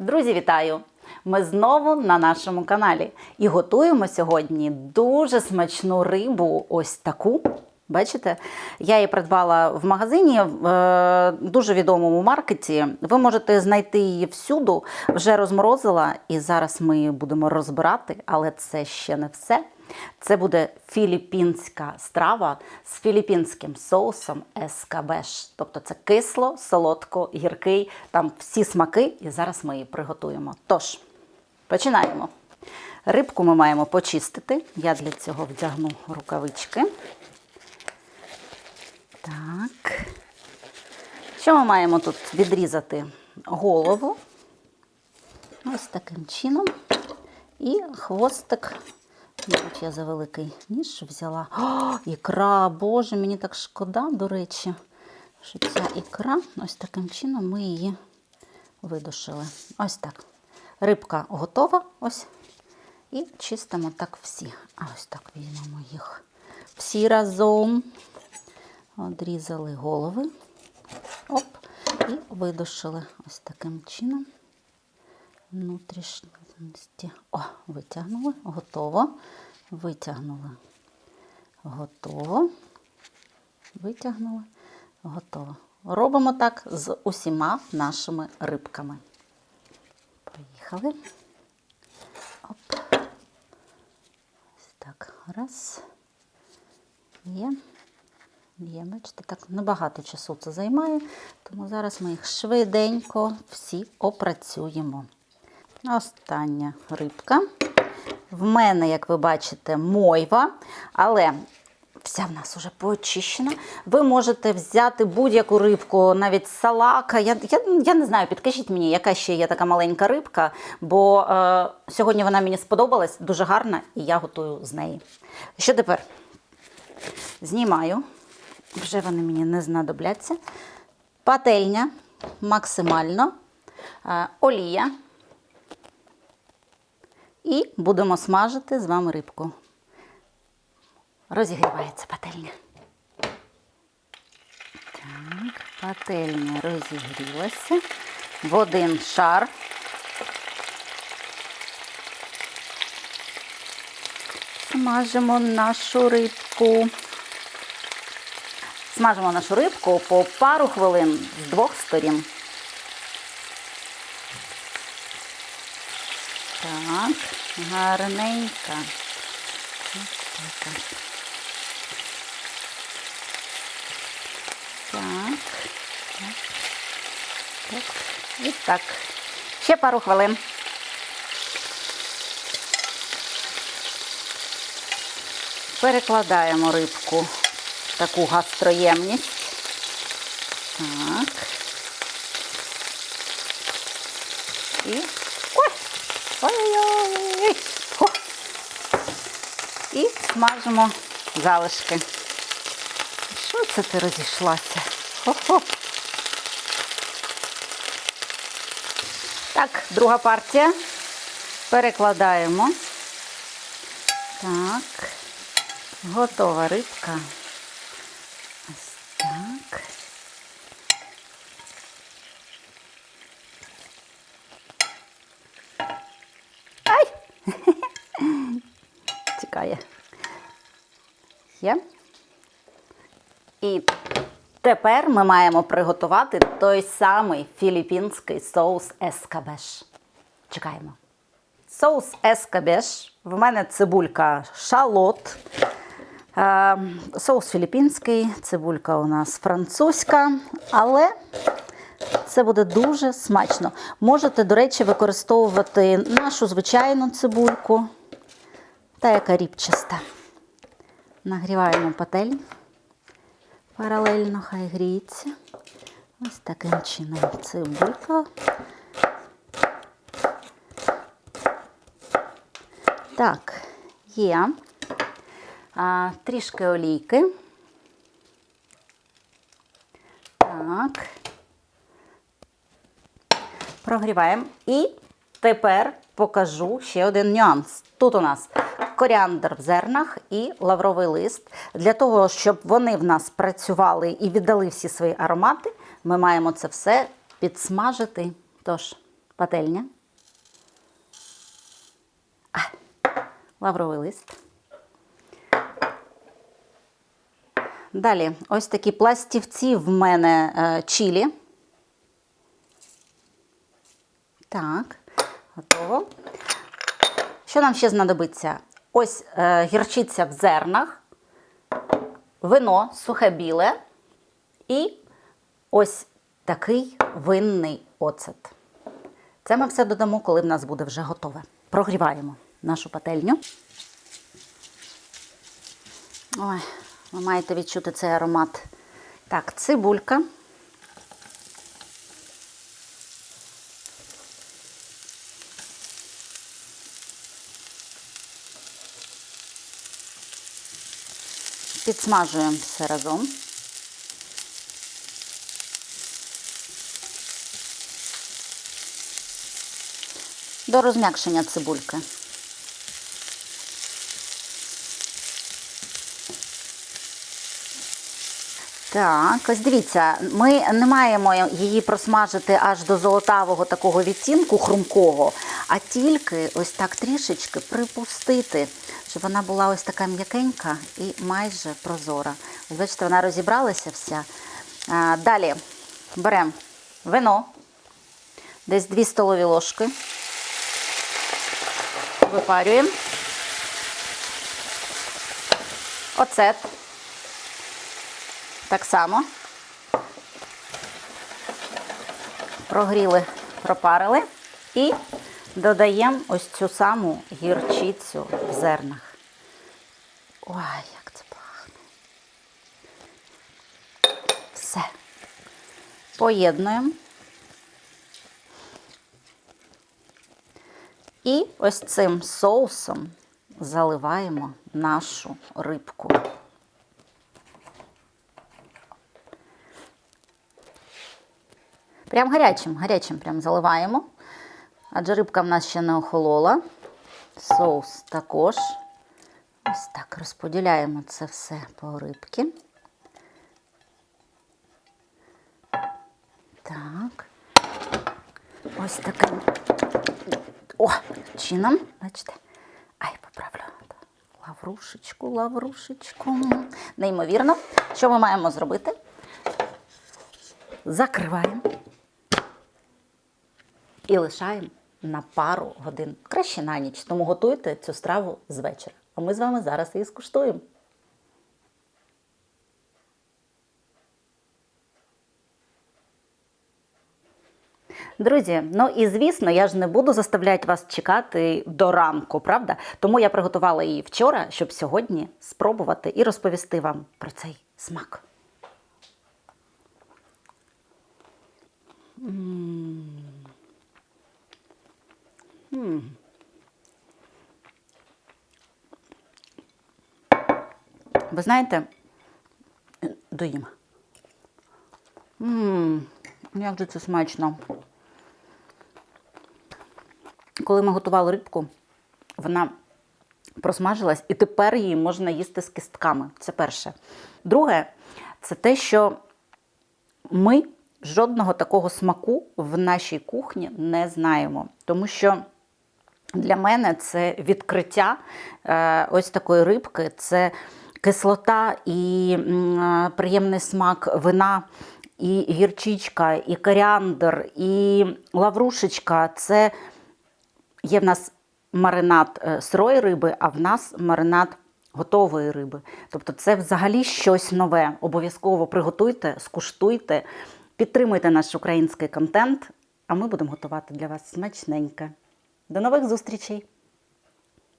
Друзі, вітаю! Ми знову на нашому каналі і готуємо сьогодні дуже смачну рибу. Ось таку. Бачите? Я її придбала в магазині в е, дуже відомому маркеті. Ви можете знайти її всюду, вже розморозила, і зараз ми її будемо розбирати, але це ще не все. Це буде філіппінська страва з філіппінським соусом ескабеш. Тобто це кисло, солодко, гіркий, там всі смаки, і зараз ми її приготуємо. Тож, починаємо. Рибку ми маємо почистити. Я для цього вдягну рукавички. Так. Що ми маємо тут відрізати? Голову. Ось таким чином. І хвостик. Я за великий ніж взяла. О, ікра, боже, мені так шкода, до речі, що ця ікра, ось таким чином ми її видушили. Ось так. Рибка готова. Ось. І чистимо так всі. А ось так візьмемо їх всі разом. Одрізали голови. Оп. І видушили ось таким чином. Внутрішності. О, витягнули. Готово. Витягнули. Готово. Витягнули. Готово. Робимо так з усіма нашими рибками. Поїхали. Оп. Ось так. Раз. Є. Є, бачите, так небагато часу це займає, тому зараз ми їх швиденько всі опрацюємо. Остання рибка. В мене, як ви бачите, мойва, але вся в нас вже поочищена. Ви можете взяти будь-яку рибку, навіть салака. Я, я, я не знаю, підкажіть мені, яка ще є така маленька рибка, бо е, сьогодні вона мені сподобалась, дуже гарна, і я готую з неї. Що тепер? Знімаю. Вже вони мені не знадобляться. Пательня максимально, е, олія. І будемо смажити з вами рибку. Розігрівається пательня. Так, пательня розігрілася в один шар. Смажимо нашу рибку. Смажимо нашу рибку по пару хвилин з двох сторін. Так, гарненька. Так. Так. Так. І так. Ще пару хвилин. Перекладаємо рибку таку гастроємність. Так. І. Ой! Ой-ой-ой! І смажимо залишки. Що це ти розійшлася? Хо-хо! Так, друга партія. Перекладаємо. Так. Готова рибка. Тікає. Є. І тепер ми маємо приготувати той самий філіппінський соус ескабеш. Чекаємо. Соус ескабеш. В мене цибулька шалот. Е, Соус філіппінський, цибулька у нас французька, але це буде дуже смачно. Можете, до речі, використовувати нашу звичайну цибульку, та яка ріпчаста. Нагріваємо пательню. Паралельно хай гріється. Ось таким чином цибулька. Так, є а, трішки олійки. Так. Прогріваємо. І тепер покажу ще один нюанс. Тут у нас коріандр в зернах і лавровий лист. Для того, щоб вони в нас працювали і віддали всі свої аромати, ми маємо це все підсмажити. Тож, пательня. А, лавровий лист. Далі, ось такі пластівці в мене е, чілі. Так, готово. Що нам ще знадобиться? Ось е, гірчиця в зернах, вино сухе біле і ось такий винний оцет. Це ми все додамо, коли в нас буде вже готове. Прогріваємо нашу пательню. Ой, ви маєте відчути цей аромат. Так, цибулька. Підсмажуємо все разом. До розм'якшення цибульки. Так, ось дивіться, ми не маємо її просмажити аж до золотавого такого відтінку хрумкого, а тільки ось так трішечки припустити, щоб вона була ось така м'якенька і майже прозора. Ось бачите, вона розібралася вся. А, далі беремо вино, десь 2 столові ложки. Випарюємо. Оцет. Так само. Прогріли, пропарили і додаємо ось цю саму гірчицю в зернах. Ой, як це пахне. Все. Поєднуємо. І ось цим соусом заливаємо нашу рибку. Прям гарячим, гарячим прям заливаємо. Адже рибка в нас ще не охолола. Соус також. Ось так розподіляємо це все по рибки. Так. Ось таким о, чином, бачите, ай, поправлю. Лаврушечку, лаврушечку. Неймовірно. Що ми маємо зробити? Закриваємо і лишаємо на пару годин. Краще на ніч, тому готуйте цю страву з вечора. А ми з вами зараз її скуштуємо. Друзі, ну і звісно, я ж не буду заставляти вас чекати до ранку, правда? Тому я приготувала її вчора, щоб сьогодні спробувати і розповісти вам про цей смак. Ви знаєте, доїм. Ммм, як же це смачно. Коли ми готували рибку, вона просмажилась, і тепер її можна їсти з кістками. Це перше. Друге, це те, що ми жодного такого смаку в нашій кухні не знаємо. Тому що для мене це відкриття е, ось такої рибки, це кислота і приємний смак вина, і гірчичка, і коріандр, і лаврушечка. Це є в нас маринад е, сирої риби, а в нас маринад готової риби. Тобто це взагалі щось нове. Обов'язково приготуйте, скуштуйте, підтримуйте наш український контент, а ми будемо готувати для вас смачненьке. До нових зустрічей!